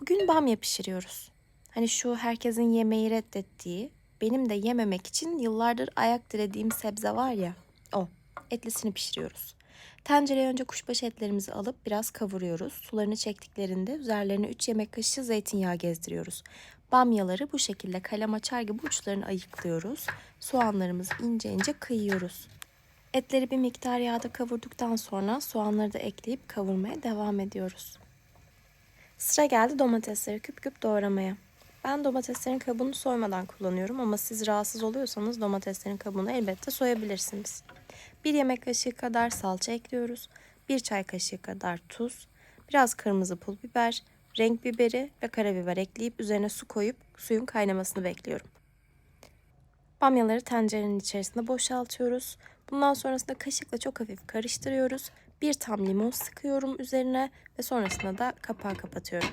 Bugün bamya pişiriyoruz. Hani şu herkesin yemeği reddettiği, benim de yememek için yıllardır ayak dirediğim sebze var ya, o. Etlisini pişiriyoruz. Tencereye önce kuşbaşı etlerimizi alıp biraz kavuruyoruz. Sularını çektiklerinde üzerlerine 3 yemek kaşığı zeytinyağı gezdiriyoruz. Bamyaları bu şekilde kalem açar gibi uçlarını ayıklıyoruz. Soğanlarımızı ince ince kıyıyoruz. Etleri bir miktar yağda kavurduktan sonra soğanları da ekleyip kavurmaya devam ediyoruz. Sıra geldi domatesleri küp küp doğramaya. Ben domateslerin kabuğunu soymadan kullanıyorum ama siz rahatsız oluyorsanız domateslerin kabuğunu elbette soyabilirsiniz. Bir yemek kaşığı kadar salça ekliyoruz. Bir çay kaşığı kadar tuz, biraz kırmızı pul biber, renk biberi ve karabiber ekleyip üzerine su koyup suyun kaynamasını bekliyorum. Bamyaları tencerenin içerisinde boşaltıyoruz. Bundan sonrasında kaşıkla çok hafif karıştırıyoruz. Bir tam limon sıkıyorum üzerine ve sonrasında da kapağı kapatıyorum.